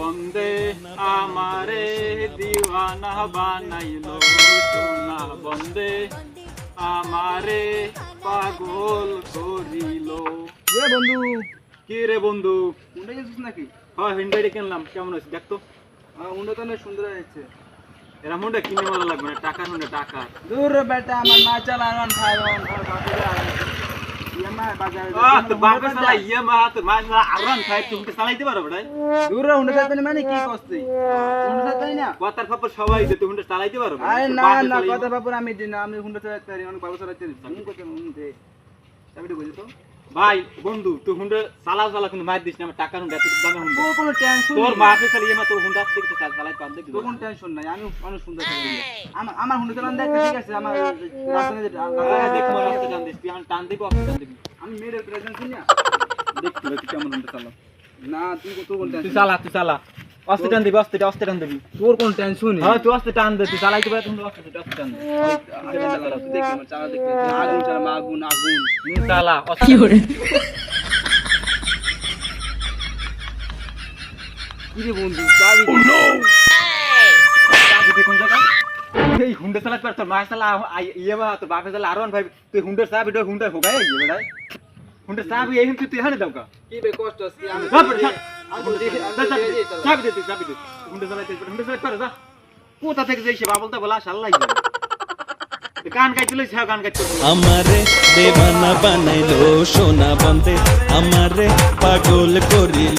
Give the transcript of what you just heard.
বন্দে আমারে দিওয়ানা বানাইলো সোনা বন্দে আমারে পাগল করিলো। বন্ধু। কি রে বন্ধু? উন্ডা গেছিস নাকি? হয় হিন্ডাইডে কিনলাম। কেমন আছে দেখতো উন্ডা তো অনেক সুন্দর হয়েছে। এরা মুন্ডা কিনে মজা লাগবে না। টাকা মুন্ডা টাকা দূর বেটা আমার মা চালান খাই রন ইএমআই বাজারে আহ তোর বাপে সালা মা তোর মা সালা আরাম খাই তুমি কি চালাইতে পারো বেটা দূর রে উন্ডা যাবে কি করছিস উন্ডা না? কথার ফাপর সবাই যে তুই হুন্ডা চালাইতে পারো আমি আমি অনেক বাবু চালাইতে আমি তো বুঝি তো। ভাই বন্ধু তুই হুন্ডা চালা চালা কিন্তু মার দিস না আমার টাকা হুন্ডা এত দামে হুন্ডা। তোর কোনো টেনশন তোর বাপে সালা ইয়ে মা তোর হুন্ডা দেখতে চাল চালাই পান দেখি তোর কোনো টেনশন নাই আমি অনেক সুন্দর চালাই। আমার আমার হুন্ডা চালান দেখ ঠিক আছে আমার রাস্তায় দেখ মনে হচ্ছে টান দিস তুই টান দিবি অফিস টান দিবি। আমি মেয়ের প্রেজেন্স না। দেখ তুই কেমন হুন্ডা চালা না তুই তোর বলতে তুই চালা তুই চালা। অস্তে টান দিবি অস্তে অস্তে টান দিবি। তোর কোন টেনশন নেই। হ্যাঁ তুই অস্তে টান দে তুই চালাইতে পারে তুমি অস্তে অস্তে টান দে। দেখি আমার চালা দেখি আগুন চালা আগুন আগুন। চালা কি করে কি রে বন্ধু চাবি কোন জায়গা এই হুন্ডা চালাতে পার তোর মা চালা ইয়ে মা তোর বাপে চালা আরোন ভাই তুই হুন্ডার চাবি তো হুন্ডা হোগাই বেড়াই হুন্ডার চাবি এই তুই তুই হানে দাও কা কি বে কষ্ট আছে? আমি আমারে দেবানা বানাইলো সোনা বন্দে আমারে পাগল করিল।